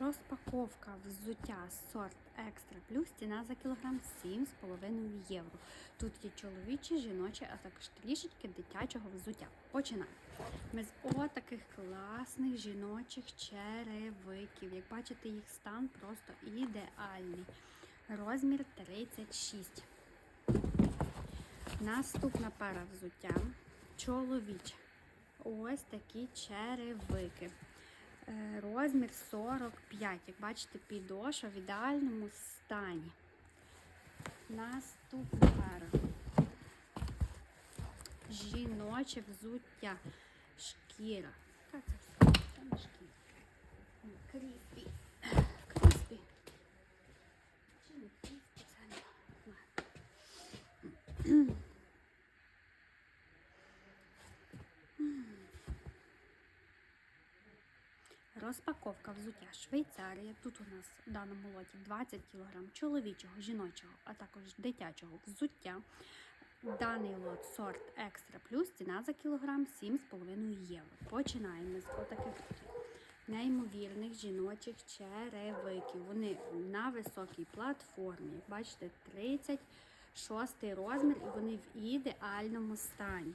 Розпаковка взуття сорт Екстра Плюс ціна за кілограм 7,5 євро. Тут є чоловічі, жіночі, а також трішечки дитячого взуття. Починаємо. Ми з отаких класних жіночих черевиків. Як бачите, їх стан просто ідеальний. Розмір 36. Наступна пара взуття. Чоловіча. Ось такі черевики. Е, Розмір 45. Як бачите, підошва в ідеальному стані. Наступна пара. Жіноче взуття. Шкіра. Яка це все? Це не шкіра. М, Кріспі. Кріспі. Чи не кріспі? Це не. Ладно. Розпаковка взуття Швейцарія. Тут у нас в даному лоті 20 кг чоловічого, жіночого, а також дитячого взуття. Даний лот сорт Екстра Плюс ціна за кілограм 7,5 євро. Починаємо з отаких неймовірних жіночих черевиків. Вони на високій платформі. Бачите, 36 розмір і вони в ідеальному стані.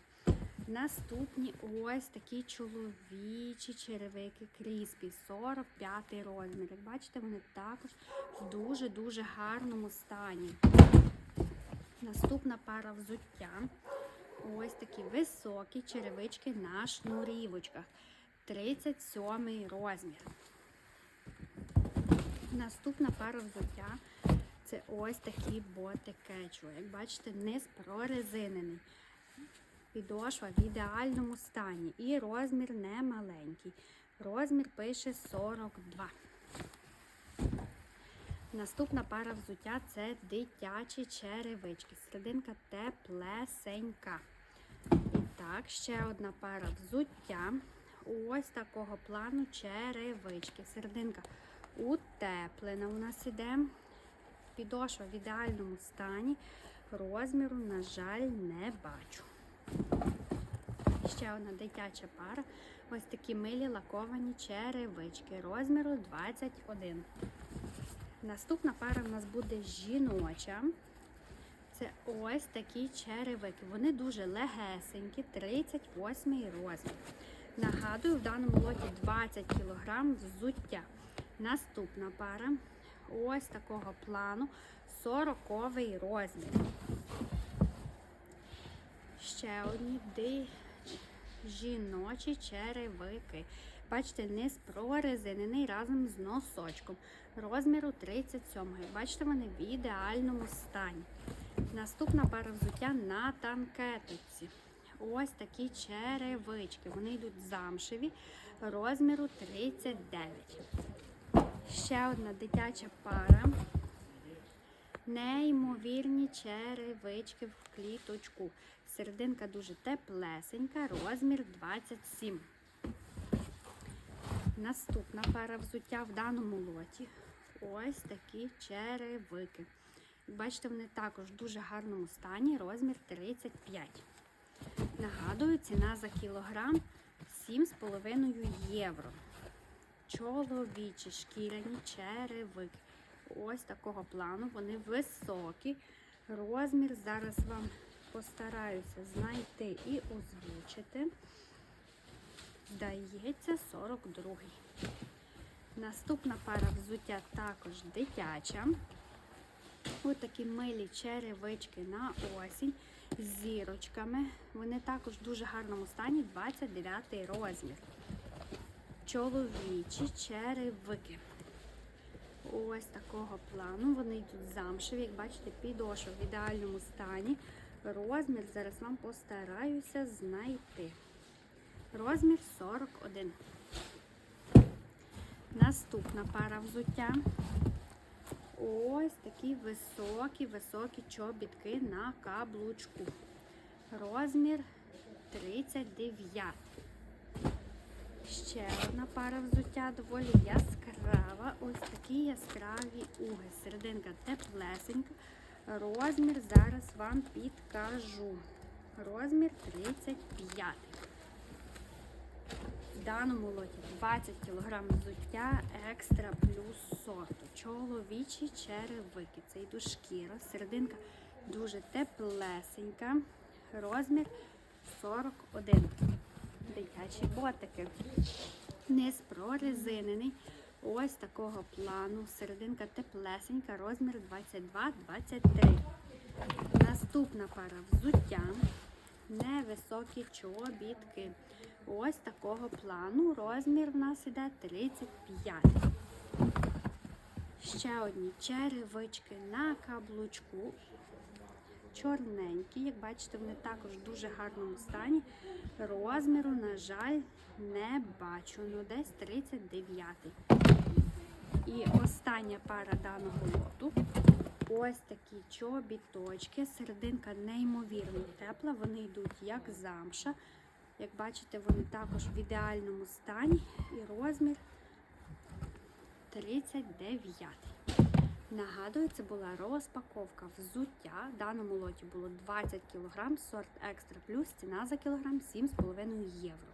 Наступні ось такі чоловічі черевики Кріспі, 45 розмір. Як бачите, вони також в дуже-дуже гарному стані. Наступна пара взуття. Ось такі високі черевички на шнурівочках. 37 розмір. Наступна пара взуття це ось такі боти кечу. Як бачите, низ прорезинений. Підошва в ідеальному стані. І розмір не маленький. Розмір пише 42. Наступна пара взуття це дитячі черевички. Серединка теплесенька. І так, ще одна пара взуття. Ось такого плану черевички. Серединка утеплена у нас іде. Підошва в ідеальному стані. Розміру, на жаль, не бачу. Ще одна дитяча пара. Ось такі милі лаковані черевички розміру 21. Наступна пара в нас буде жіноча. Це ось такі черевики. Вони дуже легесенькі, 38 розмір. Нагадую, в даному лоті 20 кг взуття. Наступна пара ось такого плану 40 розмір. Ще одні ди... жіночі черевики. Бачите, низ прорезинений разом з носочком. Розміру 37. Бачите, вони в ідеальному стані. Наступна пара взуття на танкетиці. Ось такі черевички. Вони йдуть замшеві, розміру 39. Ще одна дитяча пара. Неймовірні черевички в кліточку. Серединка дуже теплесенька, розмір 27. Наступна пара взуття в даному лоті. Ось такі черевики. Бачите, вони також в дуже гарному стані, розмір 35. Нагадую, ціна за кілограм 7,5 євро. Чоловічі шкіряні черевики. Ось такого плану. Вони високі. Розмір зараз вам постараюся знайти і озвучити. Здається, 42. Наступна пара взуття також дитяча. Ось такі милі черевички на осінь з зірочками. Вони також в дуже гарному стані 29 розмір. Чоловічі черевики. Ось такого плану. Вони йдуть замшеві, як бачите, підошва в ідеальному стані. Розмір зараз вам постараюся знайти. Розмір 41. Наступна пара взуття. Ось такі високі-високі чобітки на каблучку. Розмір 39. Ще одна пара взуття доволі яскрава. Ось такі яскраві уги. Серединка теплесенька. Розмір зараз вам підкажу. Розмір 35. В даному лоті 20 кг взуття екстра плюс сорту. Чоловічі черевики. Це йду шкіра. Серединка дуже теплесенька. Розмір 41. Дитячі ботики. Низ прорезинений. Ось такого плану. Серединка теплесенька, розмір 22-23. Наступна пара взуття. Невисокі чобітки. Ось такого плану. Розмір в нас іде 35. Ще одні черевички на каблучку. Чорненькі, як бачите, вони також в дуже гарному стані. Розміру, на жаль, не бачу. Ну, десь 39. І остання пара даного лоту. Ось такі чобіточки. Серединка неймовірно тепла. Вони йдуть як замша. Як бачите, вони також в ідеальному стані. І розмір 39. Нагадую, це була розпаковка взуття. В даному лоті було 20 кг, сорт екстра плюс, ціна за кілограм 7,5 євро.